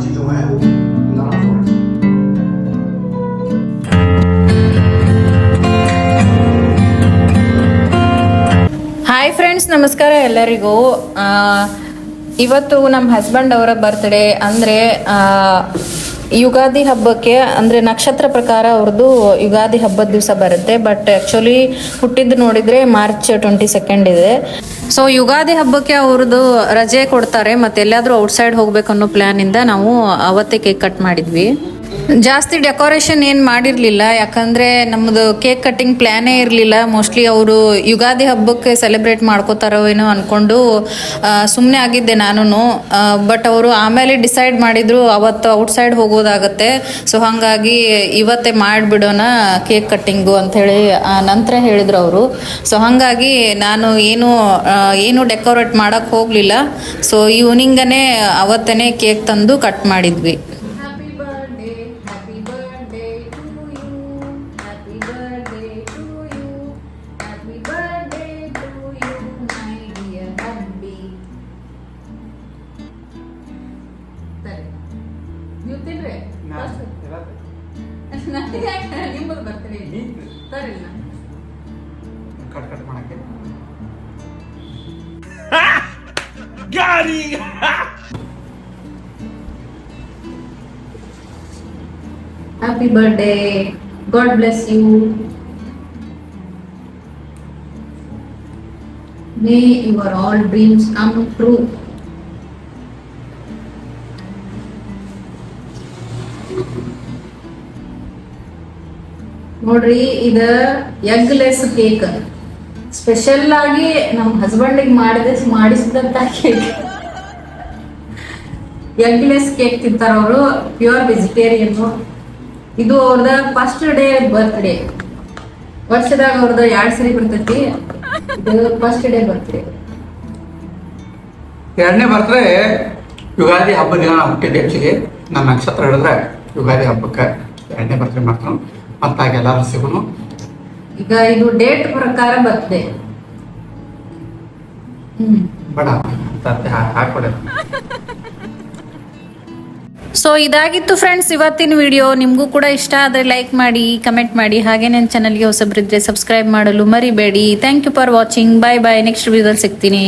지정해 hi friends ನಮಸ್ಕಾರ ಎಲ್ಲರಿಗೂ. ಇವತ್ತು ನಮ್ಮ ಹಸ್ಬೆಂಡ್ ಅವರ ಬರ್ತ್ಡೇ ಅಂದರೆ ಯುಗಾದಿ ಹಬ್ಬಕ್ಕೆ ಅಂದರೆ ನಕ್ಷತ್ರ ಪ್ರಕಾರ ಅವ್ರದ್ದು ಯುಗಾದಿ ಹಬ್ಬದ ದಿವಸ ಬರುತ್ತೆ. ಬಟ್ ಆ್ಯಕ್ಚುಲಿ ಹುಟ್ಟಿದ್ದು ನೋಡಿದರೆ ಮಾರ್ಚ್ ಟ್ವೆಂಟಿ ಸೆಕೆಂಡ್ ಇದೆ. ಸೊ ಯುಗಾದಿ ಹಬ್ಬಕ್ಕೆ ಅವ್ರದ್ದು ರಜೆ ಕೊಡ್ತಾರೆ. ಮತ್ತೆ ಎಲ್ಲಾದರೂ ಔಟ್ಸೈಡ್ ಹೋಗ್ಬೇಕು ಅನ್ನೋ ಪ್ಲ್ಯಾನಿಂದ ನಾವು ಅವತ್ತೇ ಕೇಕ್ ಕಟ್ ಮಾಡಿದ್ವಿ. ಜಾಸ್ತಿ ಡೆಕೋರೇಷನ್ ಏನು ಮಾಡಿರಲಿಲ್ಲ, ಯಾಕಂದರೆ ನಮ್ಮದು ಕೇಕ್ ಕಟ್ಟಿಂಗ್ ಪ್ಲ್ಯಾನೇ ಇರಲಿಲ್ಲ. ಮೋಸ್ಟ್ಲಿ ಅವರು ಯುಗಾದಿ ಹಬ್ಬಕ್ಕೆ ಸೆಲೆಬ್ರೇಟ್ ಮಾಡ್ಕೋತಾರೋ ಏನೋ ಅಂದ್ಕೊಂಡು ಸುಮ್ಮನೆ ಆಗಿದ್ದೆ ನಾನು ಬಟ್ ಅವರು ಆಮೇಲೆ ಡಿಸೈಡ್ ಮಾಡಿದ್ರು ಅವತ್ತು ಔಟ್ಸೈಡ್ ಹೋಗೋದಾಗತ್ತೆ. ಸೊ ಹಾಗಾಗಿ ಇವತ್ತೇ ಮಾಡಿಬಿಡೋಣ ಕೇಕ್ ಕಟ್ಟಿಂಗು ಅಂಥೇಳಿ ನಂತರ ಹೇಳಿದ್ರು ಅವರು. ಸೊ ಹಾಗಾಗಿ ನಾನು ಏನು ಏನು ಡೆಕೋರೇಟ್ ಮಾಡೋಕ್ಕೆ ಹೋಗಲಿಲ್ಲ. ಸೊ ಈವ್ನಿಂಗನೇ ಅವತ್ತೇ ಕೇಕ್ ತಂದು ಕಟ್ ಮಾಡಿದ್ವಿ. ನೀವು ತಿನ್ರಿ. ನನಗೆ ಯಾಕೆ ನಿಮ್ಮದು ಬರ್ತೀನಿ ಸರಿಲ್ಲ ಕಟ್ ಕಟ್ ಮಾಡಕ್ಕೆ Happy birthday. God bless you. May your all dreams come true. ನೋಡ್ರಿ, ಇದ ಎಗ್ಲೆಸ್ ಕೇಕ್ ಸ್ಪೆಷಲ್ ಆಗಿ ನಮ್ಮ ಹಸ್ಬೆಂಡಿಗೆ ಮಾಡಿದ ಮಾಡಿಸಿದಂತ ಕೇಕ್ ಎಗ್ಲೆಸ್ ಕೇಕ್ ತಿಂತಾರ ಅವರು ಪ್ಯೂರ್ ವೆಜಿಟೇರಿಯನ್ ಇದು ಅವ್ರದ ಫಸ್ಟ್ ಡೇ ಬರ್ತ್ಡೇ ವರ್ಷದಾಗ ಅವ್ರದ್ದು ಎರಡ್ ಸರಿ ಬರ್ತೈತಿ. ಇದು ಫಸ್ಟ್ ಡೇ ಬರ್ತ್ಡೇ ಎರಡನೇ ಬರ್ತ್ಡೇ ಯುಗಾದಿ ಹಬ್ಬದ ದಿನ ಹುಟ್ಟಿದ್ದೆ ಆ್ಯಕ್ಚುಲಿ ನನ್ನ ನಕ್ಷತ್ರ ಹಿಡಿದ್ರೆ ಯುಗಾದಿ ಹಬ್ಬಕ್ಕೆ ಎರಡನೇ ಬರ್ತ್ಡೇ ಮಾಡ್ತಾನೆ. ಎಲ್ಲರೂ ಈಗ ಇದು ಡೇಟ್ ಪ್ರಕಾರ ಬರ್ತದೆ. ಬೇಡ ಹಾಕೊಡೆ. ಸೊ ಇದಾಗಿತ್ತು ಫ್ರೆಂಡ್ಸ್ ಇವತ್ತಿನ ವಿಡಿಯೋ ನಿಮಗೂ ಕೂಡ ಇಷ್ಟ ಆದರೆ ಲೈಕ್ ಮಾಡಿ ಕಮೆಂಟ್ ಮಾಡಿ. ಹಾಗೆ ನನ್ನ ಚಾನಲ್ಗೆ ಹೊಸಬ್ರಿದ್ರೆ ಸಬ್ಸ್ಕ್ರೈಬ್ ಮಾಡಲು ಮರಿಬೇಡಿ. Thank you for watching bye bye next ವಿಡಿಯೋದಲ್ಲಿ ಸಿಗ್ತೀನಿ.